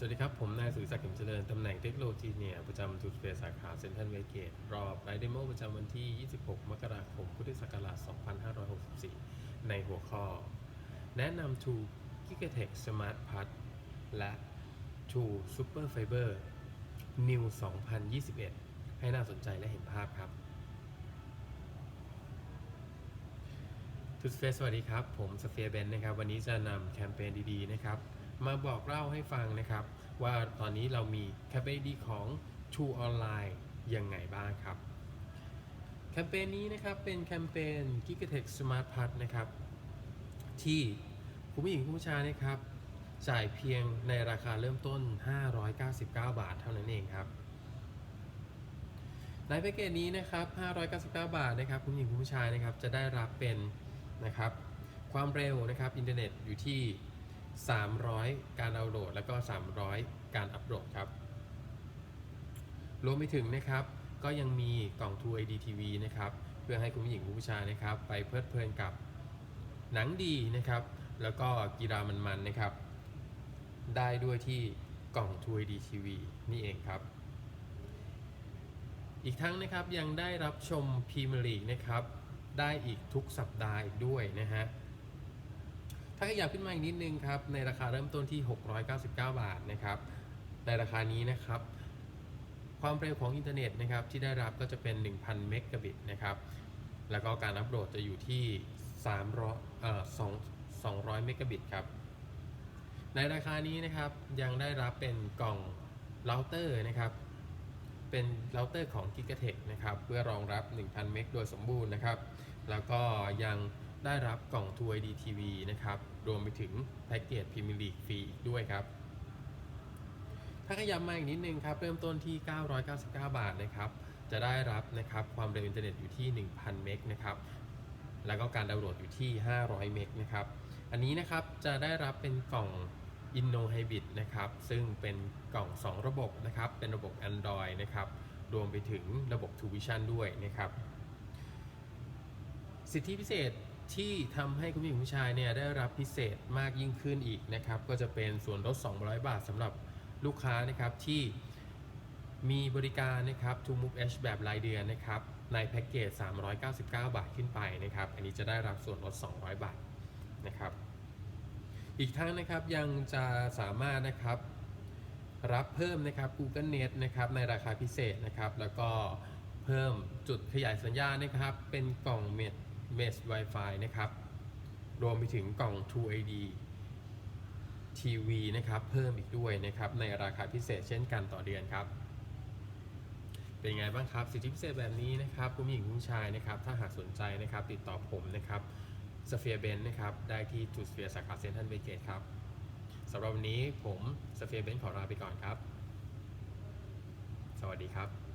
สวัสดีครับ ผมนายสุริศักดิ์เข็มเจริญ ตำแหน่งเทคโนโลยีเนี่ยประจำจุดเฟสสาขาเซ็นทรัลเวเกตรอบไลฟ์เดโมประจำวันที่ 26 มกราคม พุทธศักราช 2564 ในหัวข้อ แนะนำ True Gigatech Smart Pad และ True Super Fiber New 2021 ให้น่าสนใจและเห็นภาพครับทุสเฟสสวัสดีครับ ผมสเฟียเบนนะครับ วันนี้จะนำแคมเปญดีๆนะครับ มาบอกเล่าให้ฟังนะครับ ว่าตอนนี้เรามีแคมเปญดีของ True Online ยังไงบ้างครับ แคมเปญนี้นะครับเป็นแคมเปญ Gigatech Smart Pad นะครับ ที่คุณผู้หญิงคุณผู้ชายนะครับจ่ายเพียงในราคาเริ่มต้น 599 บาทเท่านั้นเองครับ ในแพ็กเกจนี้นะครับ 599 บาทนะครับคุณหญิงคุณผู้ชายนะครับจะได้รับเป็นนะครับความเร็วนะครับอินเทอร์เน็ตอยู่ที่ 300 การดาวน์โหลด แล้วก็ 300 การอัปโหลดครับ รวมไปถึงนะครับ ก็ยังมีกล่อง True ID TV นะครับ เพื่อให้คุณผู้หญิงคุณผู้ชายนะครับ ไปเพลิดเพลินกับหนังดีนะครับ แล้วก็กีฬามันๆนะครับ ได้ด้วยที่กล่อง True ID TV นี่เองครับ อีกทั้งนะครับยังได้รับชมพรีเมียร์ลีกนะครับ ได้อีกทุกสัปดาห์อีกด้วยนะฮะ ถ้าขยับขึ้นมาอีกนิดนึงครับ ในราคาเริ่มต้นที่ 699 บาทนะครับ ในราคานี้นะครับ ความเร็วของอินเทอร์เน็ตนะครับที่ได้รับก็จะเป็น 1,000 เมกะบิตนะครับ แล้วก็การอัปโหลดจะอยู่ที่300เอ่อ2 200 เมกะบิตครับ ในราคานี้นะครับยังได้รับเป็นกล่องเราเตอร์นะครับ เป็นเราเตอร์ของ Gigatech นะครับ เพื่อรองรับ 1,000 เมกโดยสมบูรณ์นะครับ แล้วก็ยัง ได้รับกล่อง True ID TV นะครับ รวมไปถึงแพ็กเกจพรีเมียร์ลีกฟรีอีกด้วยครับ ถ้าขยับมาอีกนิดนึงครับ เริ่มต้นที่ 999 บาทนะครับ จะได้รับนะครับความเร็วอินเทอร์เน็ตอยู่ที่ 1,000 เมกนะครับ แล้วก็การดาวน์โหลดอยู่ที่ 500 เมกนะครับ อันนี้นะครับจะได้รับเป็นกล่อง Inno Hybrid นะครับ ซึ่งเป็นกล่อง 2 ระบบนะครับ เป็นระบบ Android นะครับ รวมไปถึงระบบ t u Vision ด้วยนะครับ สิทธิพิเศษ ที่ทำให้คุณผู้หญิงผู้ชายเนี่ยได้รับพิเศษมากยิ่งขึ้นอีกนะครับ ก็จะเป็นส่วนลด 200 บาทสำหรับลูกค้านะครับที่มีบริการนะครับ To Move H แบบรายเดือนนะครับในแพ็กเกจ 399 บาทขึ้นไปนะครับ อันนี้จะได้รับส่วนลด 200 บาทนะครับ อีกทั้งนะครับยังจะสามารถนะครับรับเพิ่มนะครับ Google Net นะครับในราคาพิเศษนะครับ แล้วก็เพิ่มจุดขยายสัญญาณนะครับ เป็นกล่อง m e m e s Wi-Fi นะครับ รวมไปถึงกล่อง True ID TV นะครับ เพิ่มอีกด้วยนะครับ ในราคาพิเศษเช่นกันต่อเดือนครับ เป็นไงบ้างครับ สิทธิพิเศษแบบนี้นะครับคุณหญิงคุณชายนะครับ ถ้าหากสนใจนะครับ ติดต่อผมนะครับสเฟียเบนนะครับ ได้ที่ทูสเฟียสาขาเซนทันเบเกตครับสำหรับวันนี้ผมสเฟียเบนขอลาไปก่อนครับ สวัสดีครับ